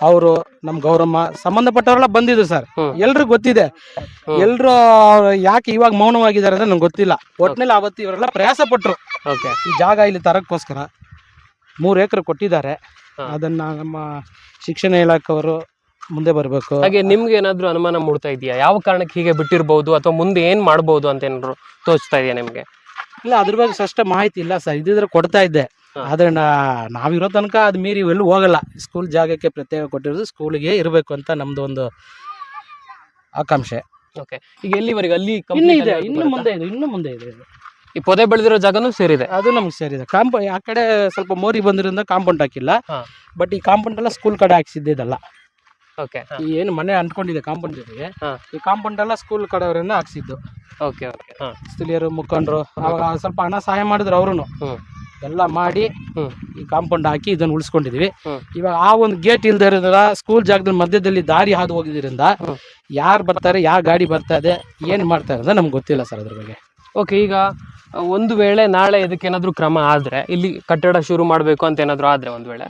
ಅವರು ನಮ್ಮ ಗೌರಮ್ಮ ಸಂಬಂಧಪಟ್ಟವರೆಲ್ಲ ಬಂದಿದ್ರು ಸರ್. ಎಲ್ರು ಎಲ್ರಿಗೂ ಗೊತ್ತಿದೆ. ಎಲ್ರು ಯಾಕೆ ಇವಾಗ ಮೌನವಾಗಿದ್ದಾರೆ ಅಂತ ನಂಗೆ ಗೊತ್ತಿಲ್ಲ. ಒಟ್ನಲ್ಲಿ ಅವತ್ತು ಇವರೆಲ್ಲ ಪ್ರಯಾಸ ಪಟ್ರು. ಓಕೆ. ಈ ಜಾಗ ಇಲ್ಲಿ ತರಕ್ಕೋಸ್ಕರ ಮೂರು ಎಕರೆ ಕೊಟ್ಟಿದ್ದಾರೆ. ಅದನ್ನ ನಮ್ಮ ಶಿಕ್ಷಣ ಇಲಾಖೆಯವರು ಮುಂದೆ ಬರಬೇಕು. ಹಾಗೆ ನಿಮ್ಗೆ ಏನಾದ್ರು ಅನುಮಾನ ಮೂಡ್ತಾ ಇದೆಯಾ? ಯಾವ ಕಾರಣಕ್ಕೆ ಹೀಗೆ ಬಿಟ್ಟಿರ್ಬೋದು ಅಥವಾ ಮುಂದೆ ಏನ್ ಮಾಡ್ಬೋದು ಅಂತ ಏನಾದ್ರು ತೋಚ್ತಾ ಇದೆಯಾ ನಿಮ್ಗೆ? ಇಲ್ಲ ಅದ್ರ ಬಗ್ಗೆ ಸ್ಪಷ್ಟ ಮಾಹಿತಿ ಇಲ್ಲ ಸರ್. ಇದ್ರೆ ಕೊಡ್ತಾ ಇದ್ದೆ. ಆದ್ರೆ ನಾವಿರೋ ತನಕ ಅದು ಮೀರಿ ಎಲ್ಲೂ ಹೋಗಲ್ಲ. ಸ್ಕೂಲ್ ಜಾಗಕ್ಕೆ ಪ್ರತ್ಯೇಕ ಕೊಟ್ಟಿರೋದು ಸ್ಕೂಲಿಗೆ ಇರಬೇಕು ಅಂತ ನಮ್ದು ಒಂದು ಆಕಾಂಕ್ಷೆ. ಓಕೆ ಈಗ ಎಲ್ಲಿವರೆಗೆ? ಅಲ್ಲಿ ಇನ್ನು ಇದೆ ಇನ್ನು ಮುಂದೆ ಇದೆ ಇನ್ನು ಮುಂದೆ ಇದೆ ಇದು. ಈ ಪೊದೆ ಬೆಳೆದಿರೋ ಜಾಗನೂ ಸೇರಿದೆ? ಅದು ನಮ್ಗೆ ಸೇರಿದೆ. ಕಾಂಪೌ ಆ ಕಡೆ ಸ್ವಲ್ಪ ಮೋರಿ ಬಂದಿರೋದ್ರಿಂದ ಕಾಂಪೌಂಡ್ ಹಾಕಿಲ್ಲ. ಹಾ. ಬಟ್ ಈ ಕಾಂಪೌಂಡ್ ಎಲ್ಲ ಸ್ಕೂಲ್ ಕಡೆ ಹಾಕ್ಸಿದ್ದಿದ್ದಲ್ಲ ಓಕೆ ಈ ಏನು ಮನೆ ಅಂಟ್ಕೊಂಡಿದೆ ಕಾಂಪೌಂಡ್ ಜೊತೆಗೆ. ಹಾ. ಈ ಕಾಂಪೌಂಡ್ ಎಲ್ಲ ಸ್ಕೂಲ್ ಕಡೆಯವರಿಂದ ಹಾಕ್ಸಿದ್ದು. ಓಕೆ ಓಕೆ ಹಾ. ಸ್ಥಳೀಯರು ಮುಖಂಡರು ಅವಾಗ ಸ್ವಲ್ಪ ಹಣ ಸಹಾಯ ಮಾಡಿದ್ರು ಅವರು ಹ್ಮ್. ಎಲ್ಲ ಮಾಡಿ ಈ ಕಾಂಪೌಂಡ್ ಹಾಕಿ ಇದನ್ನು ಉಳಿಸ್ಕೊಂಡಿದೀವಿ. ಇವಾಗ ಆ ಒಂದು ಗೇಟ್ ಇಲ್ದೇ ಇರೋದ್ರಿಂದ ಸ್ಕೂಲ್ ಜಾಗದ ಮಧ್ಯದಲ್ಲಿ ದಾರಿ ಹಾದು ಹೋಗಿದ್ರಿಂದ ಯಾರು ಬರ್ತಾರೆ ಯಾವ ಗಾಡಿ ಬರ್ತಾ ಇದೆ ಏನು ಮಾಡ್ತಾರೆ ಅಂತ ನಮ್ಗೆ ಗೊತ್ತಿಲ್ಲ ಸರ್ ಅದ್ರ ಬಗ್ಗೆ. ಓಕೆ ಈಗ ಒಂದು ವೇಳೆ ನಾಳೆ ಇದಕ್ಕೇನಾದರೂ ಕ್ರಮ ಆದರೆ ಇಲ್ಲಿ ಕಟ್ಟಡ ಶುರು ಮಾಡಬೇಕು ಅಂತ ಏನಾದರೂ ಆದರೆ ಒಂದು ವೇಳೆ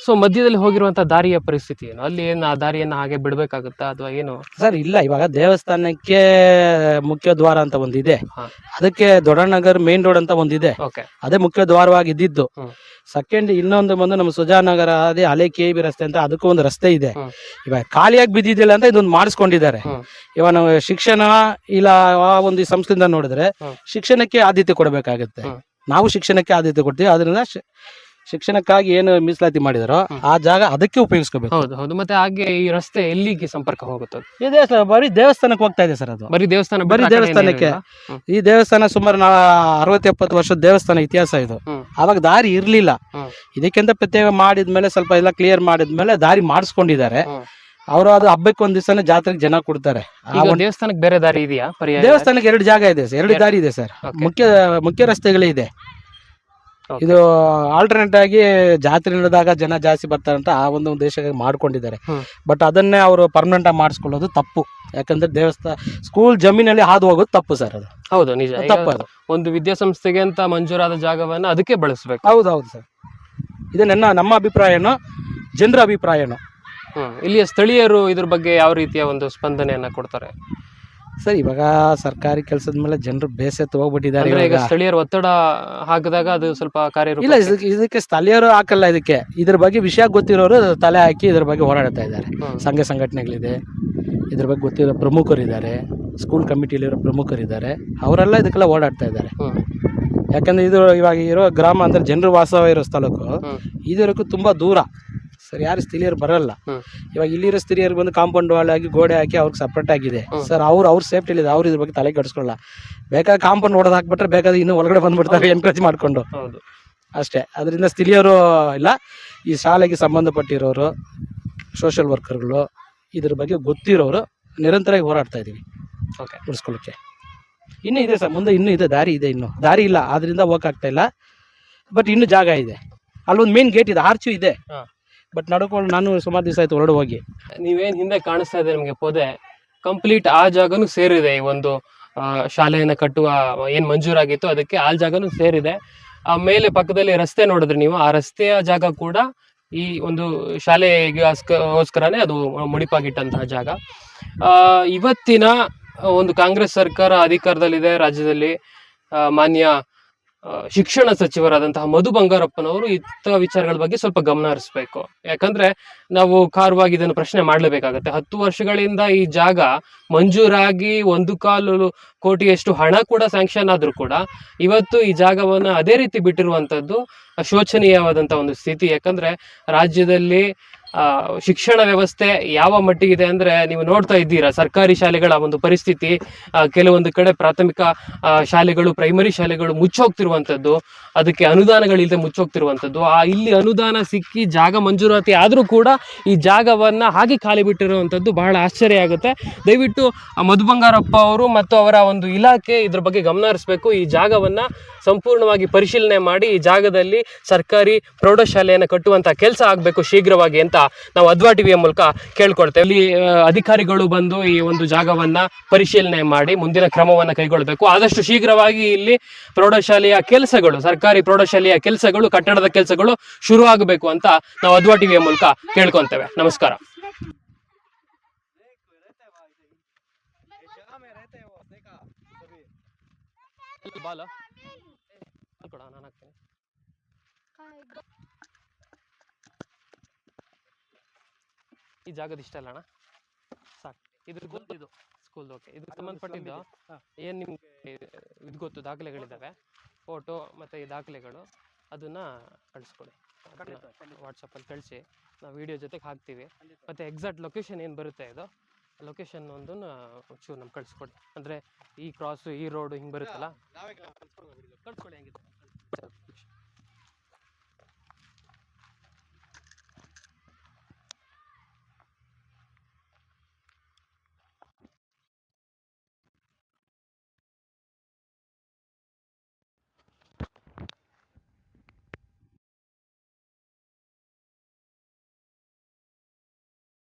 ಸೊ ಮಧ್ಯದಲ್ಲಿ ಹೋಗಿರುವಂತ ದಾರಿಯ ಪರಿಸ್ಥಿತಿ ಏನು ಅಲ್ಲಿ ಏನು ಆ ದಾರಿಯನ್ನ ಹಾಗೆ ಬಿಡ್ಬೇಕಾಗುತ್ತಾ ಅಥವಾ ಏನು ಸರ್ ಇಲ್ಲ ಇವಾಗ ದೇವಸ್ಥಾನಕ್ಕೆ ಮುಖ್ಯ ದ್ವಾರ ಅಂತ ಒಂದಿದೆ ಹಾ. ಅದಕ್ಕೆ ದೊಡ್ಡನಗರ್ ಮೇನ್ ರೋಡ್ ಅಂತ ಒಂದಿದೆ ಓಕೆ ಅದೇ ಮುಖ್ಯ ದ್ವಾರವಾಗಿ ಇದ್ದಿದ್ದು ಹ್ಮ್. ಸೆಕೆಂಡ್ ಇನ್ನೊಂದು ಬಂದು ನಮ್ಮ ಸುಜಾನಗರ ಅದೇ ಹಳೆ ಕೆ ಬಿ ರಸ್ತೆ ಅಂತ ಅದಕ್ಕೂ ಒಂದು ರಸ್ತೆ ಇದೆ ಹ್ಮ್. ಇವಾಗ ಖಾಲಿಯಾಗಿ ಬಿದ್ದಿದ್ದಿಲ್ಲ ಅಂತ ಇದೊಂದು ಮಾಡಿಸ್ಕೊಂಡಿದ್ದಾರೆ ಹ್ಮ್. ಇವಾಗ ನಾವು ಶಿಕ್ಷಣ ಇಲ್ಲ ಆ ಒಂದು ಸಂಸ್ಥೆಯಿಂದ ನೋಡಿದ್ರೆ ಹ್ಮ್. ಶಿಕ್ಷಣಕ್ಕೆ ಆದ್ಯತೆ ಕೊಡಬೇಕಾಗುತ್ತೆ ಹ್ಮ್. ನಾವು ಶಿಕ್ಷಣಕ್ಕೆ ಆದ್ಯತೆ ಕೊಡ್ತೀವಿ ಅದರಿಂದ ಶಿ- ಶಿಕ್ಷಣಕ್ಕಾಗಿ ಏನು ಮೀಸಲಾತಿ ಮಾಡಿದಾರೋ ಆ ಜಾಗ ಅದಕ್ಕೆ ಉಪಯೋಗಿಸ್ಕೋಬೇಕು. ಹೌದು ಹೌದು. ಮತ್ತೆ ಹಾಗೆ ಈ ರಸ್ತೆ ಎಲ್ಲಿಗೆ ಸಂಪರ್ಕ ಹೋಗುತ್ತೆ ಈ ದೇವಸ್ಥಾನ ಬರೀ ದೇವಸ್ಥಾನಕ್ಕೆ ಹೋಗ್ತಾ ಇದೆ ಸರ್ ಅದು. ಬರೀ ದೇವಸ್ಥಾನ ಬರೀ ಬಿಟ್ರೆ ಆ ಕಡೆ ದೇವಸ್ಥಾನಕ್ಕೆ. ಏನಿಲ್ವಾ? ಈ ದೇವಸ್ಥಾನ ಸುಮಾರು ನಾ ಅರವತ್ತು ಎಪ್ಪತ್ತು ವರ್ಷದ ದೇವಸ್ಥಾನ ಇತಿಹಾಸ ಇದು. ಹ್ಮ್. ಅವಾಗ ದಾರಿ ಇರ್ಲಿಲ್ಲ. ಹ್ಮ್. ಇದಕ್ಕಿಂತ ಪ್ರತ್ಯೇಕ ಮಾಡಿದ್ಮೇಲೆ ಸ್ವಲ್ಪ ಎಲ್ಲ ಕ್ಲಿಯರ್ ಮಾಡಿದ್ಮೇಲೆ ದಾರಿ ಮಾಡಿಸ್ಕೊಂಡಿದ್ದಾರೆ. ಹ್ಮ್. ಅವರು ಅದು ಹಬ್ಬಕ್ಕೆ ಒಂದ್ ದಿವಸನೇ ಜಾತ್ರೆಗೆ ಜನ ಕೊಡ್ತಾರೆ. ಆ ಈಗ ಒಂದ್- ದೇವಸ್ಥಾನಕ್ಕೆ ಬೇರೆ ದಾರಿ ಇದೆಯಾ? ಪರ್ಯಾಯ? ದೇವಸ್ಥಾನಕ್ಕೆ ಎರಡು ಜಾಗ ಇದೆ ಸರ್. ಎರಡು. ದಾರಿ ಇದೆ ಸರ್. Okay. ಮುಖ್ಯ ಮುಖ್ಯ ರಸ್ತೆಗಳೇ ಇದೆ. ಇದು ಆಲ್ಟರ್ನೇಟ್ ಆಗಿ ಜಾತ್ರೆ ನಡೆದಾಗ ಜನ ಜಾಸ್ತಿ ಬರ್ತಾರೆ ಅಂತ ಆ ಒಂದು ಉದ್ದೇಶಕ್ಕೆ ಮಾಡ್ಕೊಂಡಿದ್ದಾರೆ. ಬಟ್ ಅದನ್ನೇ ಅವರು ಪರ್ಮನೆಂಟ್ ಆಗಿ ಮಾಡಿಸ್ಕೊಳ್ಳೋದು ತಪ್ಪು. ಯಾಕಂದ್ರೆ ದೇವಸ್ಥಾನ ಸ್ಕೂಲ್ ಜಮೀನಲ್ಲಿ ಹಾದು ಹೋಗೋದು ತಪ್ಪು ಸರ್ ಅದು. ಹೌದು ನಿಜ. ತಪ್ಪು ಅದು. ಒಂದು ವಿದ್ಯಾಸಂಸ್ಥೆಗೆ ಅಂತ ಮಂಜೂರಾದ ಜಾಗವನ್ನ ಅದಕ್ಕೆ ಬಳಸಬೇಕು. ಹೌದು ಹೌದು ಸರ್. ಇದು ನನ್ನ ನಮ್ಮ ಅಭಿಪ್ರಾಯನೋ ಜನರ ಅಭಿಪ್ರಾಯನೋ. ಇಲ್ಲಿಯ ಸ್ಥಳೀಯರು ಇದ್ರ ಬಗ್ಗೆ ಯಾವ ರೀತಿಯ ಒಂದು ಸ್ಪಂದನೆಯನ್ನ ಕೊಡ್ತಾರೆ? ಸರ್ ಇವಾಗ ಸರ್ಕಾರಿ ಕೆಲಸದ ಮೇಲೆ ಜನರು ಬೇಸತ್ತು ಹೋಗ್ಬಿಟ್ಟಿದ್ದಾರೆ ಅಂದ್ರೆ ಈಗ ಇವಾಗ. ಸ್ಥಳೀಯರು ಒತ್ತಡ ಹಾಕಿದಾಗ ಅದು ಸ್ವಲ್ಪ ಕಾರ್ಯ ಇಲ್ಲ ಇದಕ್ಕೆ ಇದಕ್ಕೆ ಸ್ಥಳೀಯರು ಹಾಕಲ್ಲ ಇದಕ್ಕೆ. ಇದ್ರ ಬಗ್ಗೆ ವಿಷಯ ಗೊತ್ತಿರೋರು ತಲೆ ಹಾಕಿ ಇದ್ರ ಬಗ್ಗೆ ಹೋರಾಡ್ತಾ ಇದ್ದಾರೆ. ಸಂಘ ಸಂಘಟನೆಗಳಿದೆ. ಇದ್ರ ಬಗ್ಗೆ ಗೊತ್ತಿರೋ ಪ್ರಮುಖರಿದ್ದಾರೆ. ಸ್ಕೂಲ್ ಕಮಿಟಿಲಿರೋ ಪ್ರಮುಖರಿದ್ದಾರೆ. ಅವರೆಲ್ಲ ಇದಕ್ಕೆಲ್ಲ ಓಡಾಡ್ತಾ ಇದ್ದಾರೆ. ಯಾಕಂದ್ರೆ ಇದು ಇವಾಗ ಇರೋ ಗ್ರಾಮ ಅಂದ್ರೆ ಜನರು ವಾಸವ ಇರೋ ಸ್ಥಳಕ್ಕೂ ಇದರಕ್ಕೂ ಇದಕ್ಕೂ ತುಂಬಾ ದೂರ. ಸರ್ ಯಾರು ಸ್ಥಳೀಯರು ಬರಲ್ಲ. ಇವಾಗ ಇಲ್ಲಿರೋ ಸ್ಥಳೀಯರು ಬಂದು ಕಾಂಪೌಂಡ್ ವಾಲ್ ಆಗಿ ಗೋಡೆ ಹಾಕಿ ಅವ್ರಿಗೆ ಸಪ್ರೇಟ್ ಆಗಿದೆ. ಸರ್ ಅವ್ರು ಅವ್ರ ಸೇಫ್ಟಿ ಇದೆ ಅವ್ರು ಇದ್ರ ಬಗ್ಗೆ ತಲೆ ಕೆಡಿಸ್ಕೊಳ್ಳಲ್ಲ. ಬೇಕಾದ್ರೆ ಕಾಂಪೌಂಡ್ ಹೊಡೆದು ಹಾಕ್ಬಿಟ್ರೆ ಬೇಕಾದ್ರೆ ಇನ್ನೂ ಒಳಗಡೆ ಬಂದ್ಬಿಡ್ತಾರೆ ಎನ್ಕರೇಜ್ ಮಾಡಿಕೊಂಡು. ಅಷ್ಟೇ. ಅದರಿಂದ ಸ್ಥಳೀಯರು ಇಲ್ಲ. ಈ ಶಾಲೆಗೆ ಸಂಬಂಧಪಟ್ಟಿರೋರು ಸೋಷಿಯಲ್ ವರ್ಕರ್ಗಳು ಇದ್ರ ಬಗ್ಗೆ ಗೊತ್ತಿರೋರು ನಿರಂತರವಾಗಿ ಹೋರಾಡ್ತಾ ಇದ್ದೀವಿ ಓಕೆ ಉಳಿಸ್ಕೊಳ್ಳೋಕ್ಕೆ. ಇನ್ನೂ ಇದೆ ಸರ್ ಮುಂದೆ ಇನ್ನೂ ಇದೆ ದಾರಿ ಇದೆ ಇನ್ನು. ದಾರಿ ಇಲ್ಲ ಆದ್ರಿಂದ ಹೋಗಕ್ಕಾಗ್ತಾ ಇಲ್ಲ. ಬಟ್ ಇನ್ನೂ ಜಾಗ ಇದೆ. ಅಲ್ಲೊಂದು ಮೇನ್ ಗೇಟ್ ಇದೆ ಆರ್ಚು ಇದೆ. ಬಟ್ ನಡ್ಕೊಂಡು ನಾನು ಸುಮಾರು ದಿವಸ ಆಯ್ತು ಹೊರಡು ಹೋಗಿ. ನೀವೇನ್ ಹಿಂದೆ ಕಾಣಿಸ್ತಾ ಇದೆ ನಿಮಗೆ ಪೊದೆ? ಕಂಪ್ಲೀಟ್ ಆ ಜಾಗನೂ ಸೇರಿದೆ ಈ ಒಂದು ಶಾಲೆಯನ್ನು ಕಟ್ಟುವ, ಏನು ಮಂಜೂರಾಗಿತ್ತು ಅದಕ್ಕೆ ಆ ಜಾಗನೂ ಸೇರಿದೆ. ಆ ಮೇಲೆ ಪಕ್ಕದಲ್ಲಿ ರಸ್ತೆ ನೋಡಿದ್ರೆ ನೀವು, ಆ ರಸ್ತೆಯ ಜಾಗ ಕೂಡ ಈ ಒಂದು ಶಾಲೆಗೋಸ್ಕರನೇ ಅದು ಮುಡಿಪಾಗಿಟ್ಟಂತಹ ಜಾಗ. ಇವತ್ತಿನ ಒಂದು ಕಾಂಗ್ರೆಸ್ ಸರ್ಕಾರ ಅಧಿಕಾರದಲ್ಲಿದೆ, ರಾಜ್ಯದಲ್ಲಿ ಮಾನ್ಯ ಶಿಕ್ಷಣ ಸಚಿವರಾದಂತಹ ಮಧು ಬಂಗಾರಪ್ಪನವರು ಇತ್ತ ವಿಚಾರಗಳ ಬಗ್ಗೆ ಸ್ವಲ್ಪ ಗಮನ ಹರಿಸ್ಬೇಕು. ಯಾಕಂದ್ರೆ ನಾವು ಖಾರವಾಗಿ ಇದನ್ನು ಪ್ರಶ್ನೆ ಮಾಡಲೇಬೇಕಾಗತ್ತೆ. ಹತ್ತು ವರ್ಷಗಳಿಂದ ಈ ಜಾಗ ಮಂಜೂರಾಗಿ ಒಂದು ಕಾಲು ಕೋಟಿಯಷ್ಟು ಹಣ ಕೂಡ ಸ್ಯಾಂಕ್ಷನ್ ಆದ್ರೂ ಕೂಡ ಇವತ್ತು ಈ ಜಾಗವನ್ನು ಅದೇ ರೀತಿ ಬಿಟ್ಟಿರುವಂತದ್ದು ಶೋಚನೀಯವಾದಂತಹ ಒಂದು ಸ್ಥಿತಿ. ಯಾಕಂದ್ರೆ ರಾಜ್ಯದಲ್ಲಿ ಶಿಕ್ಷಣ ವ್ಯವಸ್ಥೆ ಯಾವ ಮಟ್ಟಿಗಿದೆ ಅಂದ್ರೆ ನೀವು ನೋಡ್ತಾ ಇದ್ದೀರಾ, ಸರ್ಕಾರಿ ಶಾಲೆಗಳ ಒಂದು ಪರಿಸ್ಥಿತಿ ಕೆಲವೊಂದು ಕಡೆ ಪ್ರಾಥಮಿಕ ಶಾಲೆಗಳು ಪ್ರೈಮರಿ ಶಾಲೆಗಳು ಮುಚ್ಚೋಗ್ತಿರುವಂಥದ್ದು, ಅದಕ್ಕೆ ಅನುದಾನಗಳಿಲ್ಲದೆ ಮುಚ್ಚೋಗ್ತಿರುವಂಥದ್ದು, ಆ, ಇಲ್ಲಿ ಅನುದಾನ ಸಿಕ್ಕಿ ಜಾಗ ಮಂಜೂರಾತಿ ಆದರೂ ಕೂಡ ಈ ಜಾಗವನ್ನ ಹಾಗೆ ಖಾಲಿ ಬಿಟ್ಟಿರುವಂಥದ್ದು ಬಹಳ ಆಶ್ಚರ್ಯ ಆಗುತ್ತೆ. ದಯವಿಟ್ಟು ಮಧು ಬಂಗಾರಪ್ಪ ಅವರು ಮತ್ತು ಅವರ ಒಂದು ಇಲಾಖೆ ಇದ್ರ ಬಗ್ಗೆ ಗಮನ ಹರಿಸಬೇಕು ಈ ಜಾಗವನ್ನ ಸಂಪೂರ್ಣವಾಗಿ ಪರಿಶೀಲನೆ ಮಾಡಿ ಈ ಜಾಗದಲ್ಲಿ ಸರ್ಕಾರಿ ಪ್ರೌಢಶಾಲೆಯನ್ನು ಕಟ್ಟುವಂತ ಕೆಲಸ ಆಗಬೇಕು ಶೀಘ್ರವಾಗಿ ಅಂತ ನಾವು ಅದ್ವಾ ಟಿವಿಯ ಮೂಲಕ ಕೇಳ್ಕೊಳ್ತೇವೆ. ಇಲ್ಲಿ ಅಧಿಕಾರಿಗಳು ಬಂದು ಈ ಒಂದು ಜಾಗವನ್ನ ಪರಿಶೀಲನೆ ಮಾಡಿ ಮುಂದಿನ ಕ್ರಮವನ್ನ ಕೈಗೊಳ್ಳಬೇಕು. ಆದಷ್ಟು ಶೀಘ್ರವಾಗಿ ಇಲ್ಲಿ ಪ್ರೌಢಶಾಲೆಯ ಕೆಲಸಗಳು ಸರ್ಕಾರಿ ಪ್ರೌಢಶಾಲೆಯ ಕೆಲಸಗಳು ಕಟ್ಟಡದ ಕೆಲಸಗಳು ಶುರು ಆಗಬೇಕು ಅಂತ ನಾವು ಅದ್ವಾ ಟಿವಿಯ ಮೂಲಕ ಕೇಳ್ಕೊಂತೇವೆ ನಮಸ್ಕಾರ. ಬಾಲ. ಕೊಡ ನಾನು ಈ ಜಾಗದ ಇಷ್ಟ ಅಲ್ಲ ಅಣ್ಣ? ಸಾಕು. ಇದ್ರ ಗೊತ್ತಿದು ಸ್ಕೂಲ್ ಓಕೆ ಇದಕ್ಕೆ ಸಂಬಂಧಪಟ್ಟಿದ್ದು ಏನು ನಿಮ್ಗೆ ಇದು ಗೊತ್ತು? ದಾಖಲೆಗಳಿದ್ದಾವೆ. ಫೋಟೋ ಮತ್ತು ಈ ದಾಖಲೆಗಳು. ಅದನ್ನ ಕಳಿಸ್ಕೊಡಿ. ವಾಟ್ಸಪ್ಪಲ್ಲಿ ಕಳಿಸಿ. ನಾವು ವಿಡಿಯೋ ಜೊತೆಗೆ ಹಾಕ್ತೀವಿ. ಮತ್ತೆ ಎಕ್ಸಾಕ್ಟ್ ಲೊಕೇಶನ್ ಏನು ಬರುತ್ತೆ ಇದು? ಲೊಕೇಶನ್ ಒಂದು ಚೂರು ನಮ್ಗೆ ಕಳಿಸ್ಕೊಡಿ. ಅಂದರೆ ಈ ಕ್ರಾಸು ಈ ರೋಡು ಹಿಂಗೆ ಬರುತ್ತಲ್ಲ? ಕಳಿಸ್ಕೊಡಿ ಹಂಗಿದ್ರೆ.